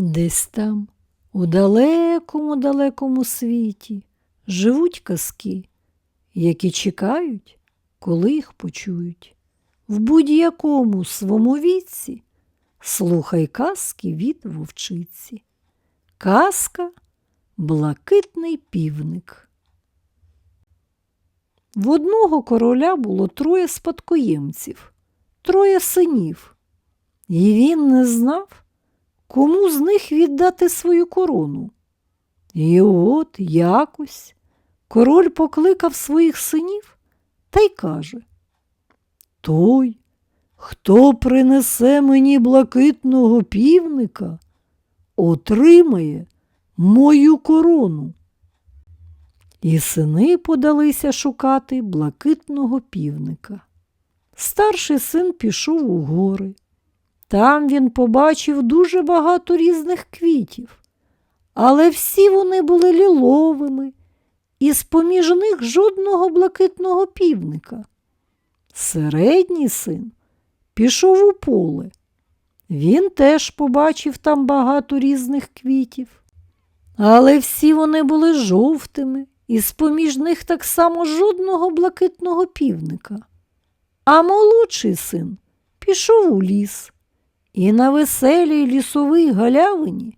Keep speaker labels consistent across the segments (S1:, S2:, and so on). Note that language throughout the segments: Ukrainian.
S1: Десь там, у далекому далекому світі, живуть казки, які чекають, коли їх почують. В будь-якому свому віці слухай казки від вовчиці. Казка Блакитний півник. В одного короля було троє спадкоємців, троє синів, і він не знав, кому з них віддати свою корону. І от якось король покликав своїх синів та й каже Той, хто принесе мені блакитного півника, отримає мою корону. І сини подалися шукати блакитного півника. Старший син пішов у гори. Там він побачив дуже багато різних квітів, але всі вони були ліловими, і з-поміж них жодного блакитного півника. Середній син пішов у поле. Він теж побачив там багато різних квітів, але всі вони були жовтими, і з-поміж них так само жодного блакитного півника. А молодший син пішов у ліс і на веселій лісовій галявині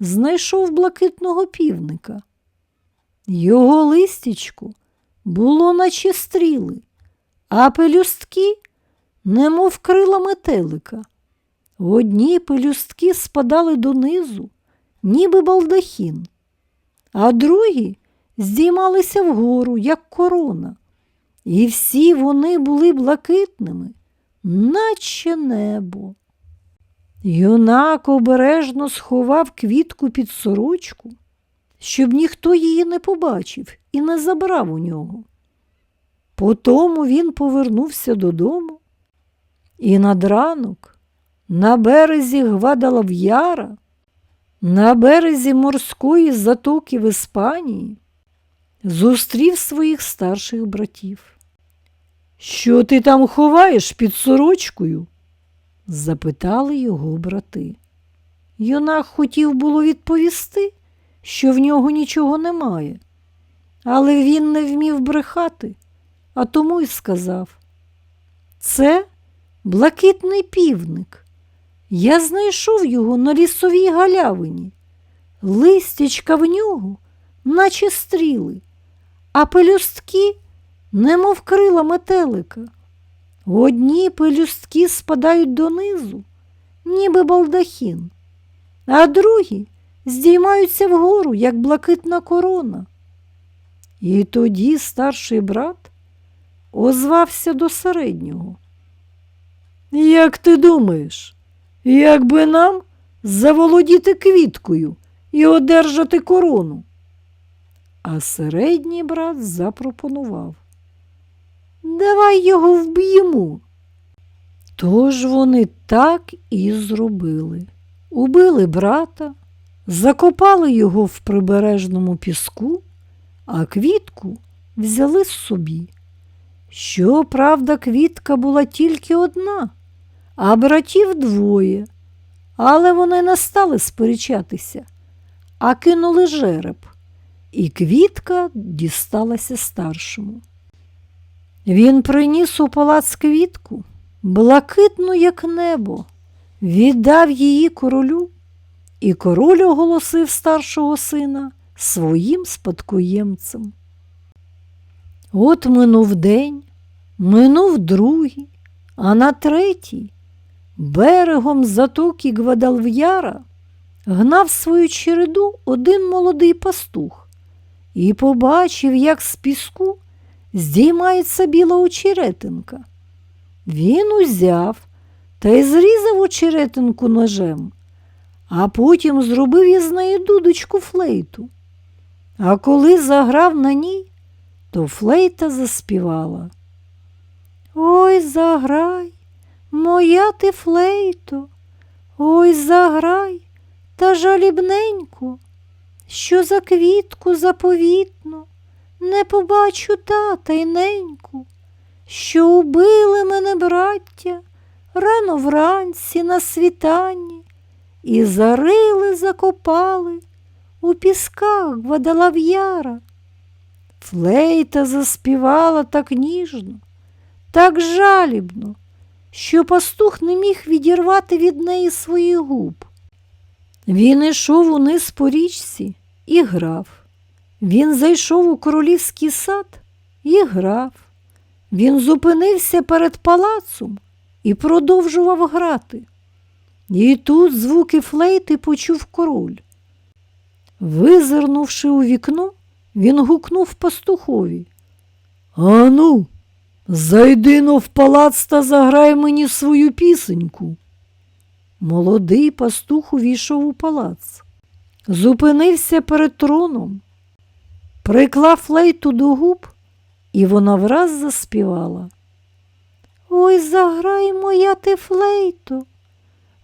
S1: знайшов блакитного півника. Його листячко було наче стріли, а пелюстки, немов крила метелика. Одні пелюстки спадали донизу, ніби балдахін, а другі здіймалися вгору, як корона, і всі вони були блакитними, наче небо. Юнак обережно сховав квітку під сорочку, щоб ніхто її не побачив і не забрав у нього. Потому він повернувся додому, і над ранок на березі Гвадалав'яра, на березі морської затоки в Іспанії, зустрів своїх старших братів. Що ти там ховаєш під сорочкою? Запитали його брати. Юнак хотів було відповісти, що в нього нічого немає, але він не вмів брехати, а тому й сказав: Це блакитний півник. Я знайшов його на лісовій галявині. Листячка в нього, наче стріли, а пелюстки, немов крила метелика. Одні пелюстки спадають донизу, ніби балдахін, а другі здіймаються вгору, як блакитна корона. І тоді старший брат озвався до середнього. Як ти думаєш, як би нам заволодіти квіткою і одержати корону? А середній брат запропонував. Давай його вб'ємо. Тож вони так і зробили. Убили брата, закопали його в прибережному піску, а квітку взяли з собі. Щоправда, квітка була тільки одна, а братів двоє, але вони не стали сперечатися, а кинули жереб, і квітка дісталася старшому. Він приніс у палац квітку, блакитну, як небо, віддав її королю, і король оголосив старшого сина своїм спадкоємцем. От минув день, минув другий, а на третій берегом затоки Гвадалв'яра гнав свою череду один молодий пастух і побачив, як з піску здіймається біла очеретинка. Він узяв та й зрізав очеретинку ножем, а потім зробив із неї дудочку флейту. А коли заграв на ній, то флейта заспівала. Ой, заграй, моя ти флейто, ой, заграй та жалібненько, що за квітку заповітно не побачу тата й неньку, що убили мене браття рано вранці на світанні, і зарили, закопали у пісках Гвадалав'яра. Флейта заспівала так ніжно, так жалібно, що пастух не міг відірвати від неї своїх губ. Він ішов униз по річці і грав. Він зайшов у королівський сад і грав. Він зупинився перед палацом і продовжував грати. І тут звуки флейти почув король. Визирнувши у вікно, він гукнув пастухові. Ану, зайди но в палац та заграй мені свою пісеньку. Молодий пастух увійшов у палац, зупинився перед троном, приклав флейту до губ, і вона враз заспівала. Ой, заграй моя ти флейто,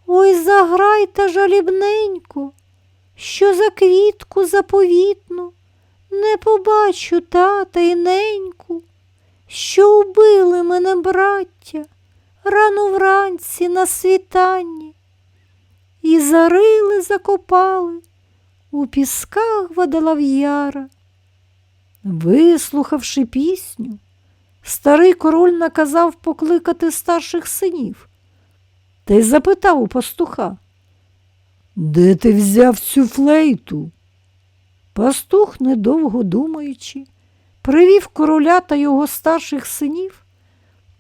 S1: ой, заграй та жалібненько, що за квітку заповітну? Не побачу тата й неньку, що убили мене браття рано вранці на світанні, і зарили, закопали у пісках Вадалав'яра. Вислухавши пісню, старий король наказав покликати старших синів та й запитав у пастуха, де ти взяв цю флейту? Пастух, недовго думаючи, привів короля та його старших синів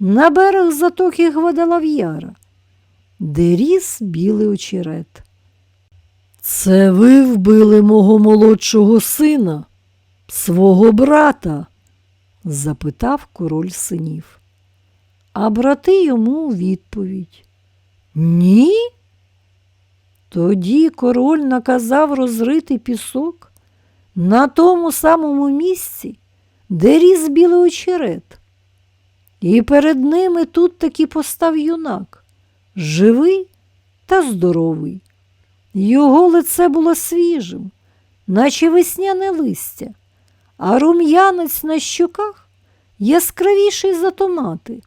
S1: на берег затоки Гвадалав'яра, де ріс білий очерет. Це ви вбили мого молодшого сина, свого брата? запитав король синів. А брати йому відповідь. Ні? Тоді король наказав розрити пісок на тому самому місці, де ріс білий очерет. І перед ними тут таки постав юнак, живий та здоровий. Його лице було свіжим, наче весняне листя, а рум'янець на щоках яскравіший за томати.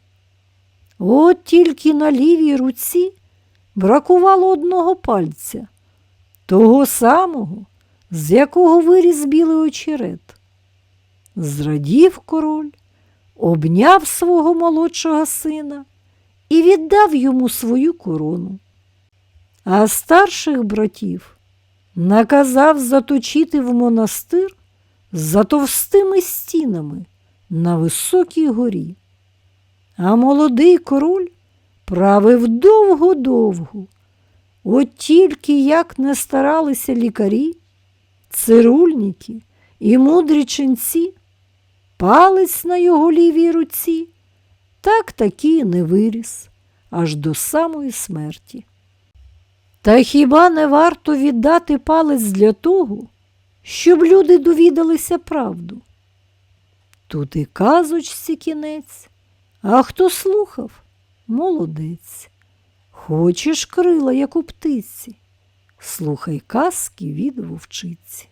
S1: От тільки на лівій руці бракувало одного пальця, того самого, з якого виріс білий очерет. Зрадів король, обняв свого молодшого сина і віддав йому свою корону. А старших братів наказав заточити в монастир за товстими стінами на високій горі. А молодий король правив довго-довго. От тільки як не старалися лікарі, цирульники і мудрі ченці, палець на його лівій руці так таки не виріс аж до самої смерті. Та хіба не варто віддати палець для того, щоб люди довідалися правду? Тут і казочці кінець, а хто слухав молодець. Хочеш крила, як у птиці, слухай казки від вовчиці.